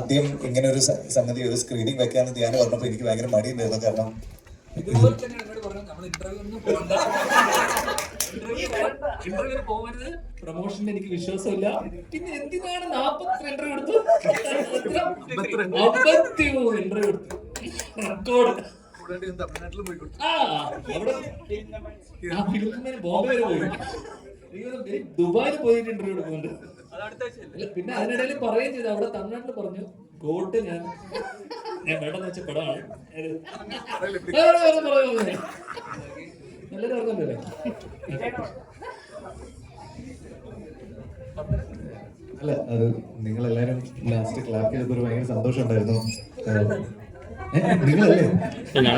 ആദ്യം ഇങ്ങനെ ഒരു സംഗതി ഒരു സ്ക്രീനിങ് വെക്കാന്ന് ധ്യാനം പറഞ്ഞപ്പോൾ എനിക്ക് ഭയങ്കര മടിയുണ്ടായിരുന്നു. കാരണം ഇന്റർവ്യൂവിന് എനിക്ക് വിശ്വാസമില്ല. പിന്നെ എന്തിനാണ് നാപ്പത്തി ഇന്റർവ്യൂ എടുത്തു? അമ്പത്തി മൂന്ന് ഇന്റർവ്യൂ എടുത്തു റെക്കോർഡ് തമിഴ്നാട്ടിൽ പോയി. ബോംബെ വരെ പോയി ദുബായിൽ പോയിട്ട് ഇന്റർവ്യൂ എടുക്കുന്നുണ്ട്. പിന്നെ അതിനിടയിൽ പറയുകയും ചെയ്തു. അവിടെ തമിഴ്നാട്ടിൽ പറഞ്ഞു ഗോൾഡ് ഞാൻ ഞാൻ വേണ്ടെന്ന് വെച്ച പടമാണ്. നല്ലൊരു ഓർമ്മല്ലേ അല്ല? അത് നിങ്ങൾ എല്ലാരും ലാസ്റ്റ് ക്ലാപ്പ് ചെയ്തപ്പോൾ ഒരു ഭയങ്കര സന്തോഷം ഉണ്ടായിരുന്നു. നിങ്ങളല്ലേ? അല്ല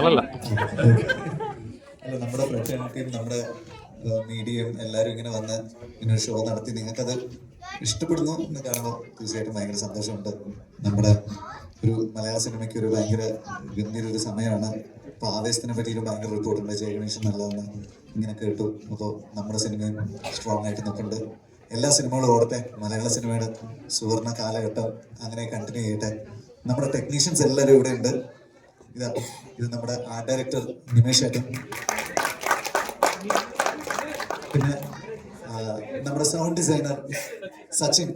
നമ്മുടെ പ്രേക്ഷകർക്കും നമ്മുടെ മീഡിയയും എല്ലാവരും ഇങ്ങനെ വന്ന് ഇങ്ങനെ ഷോ നടത്തി. നിങ്ങൾക്കത് ഇഷ്ടപ്പെടുന്നു എന്ന് കാണുമ്പോൾ തീർച്ചയായിട്ടും ഭയങ്കര സന്തോഷമുണ്ട്. നമ്മുടെ ഒരു മലയാള സിനിമയ്ക്ക് ഒരു ഭയങ്കര ഗംഭീര ഒരു സമയമാണ്. ഇപ്പൊ ആവേശത്തിനെ പറ്റിയിട്ട് ഭയങ്കര റിപ്പോർട്ടുണ്ട് ജയഗണേഷൻ നല്ലതെന്ന് ഇങ്ങനെ കേട്ടു. അപ്പോൾ നമ്മുടെ സിനിമയും സ്ട്രോങ് ആയിട്ട് നിൽക്കുന്നുണ്ട് എല്ലാ സിനിമകളും ഓടട്ടെ. മലയാള സിനിമയുടെ സുവർണ കാലഘട്ടം അങ്ങനെ കണ്ടിന്യൂ ചെയ്യട്ടെ. നമ്മുടെ ടെക്നീഷ്യൻസ് എല്ലാവരും ഇവിടെ ഉണ്ട്. ഇതാ ഇത് നമ്മുടെ ആർട്ട് ഡയറക്ടർ നിമേഷ് ഏട്ടൻ പിന്നെ ആ, നമ്മുടെ sound designer Sachin.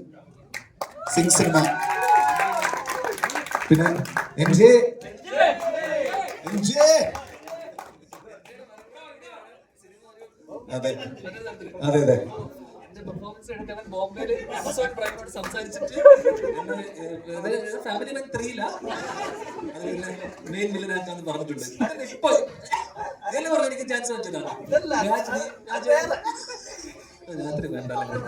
Singh cinema പിന്നെ എം ജെ എം ജെ അതെ. അതെ അതെ. പെർഫോമൻസ് എടുക്കാൻ ബോംബെയിൽ ആമസോൺ പ്രൈമോട് സംസാരിച്ചിട്ട് ഫാമിലി മാൻ ത്രീയില മെയിൻ വില്ലനാക്കാന്ന് പറഞ്ഞിട്ടുണ്ട്. ഇപ്പൊ? ഇതെല്ലാം പറഞ്ഞ എനിക്ക് ചാൻസ് വെച്ചതാണ് രാത്രി കണ്ടാലും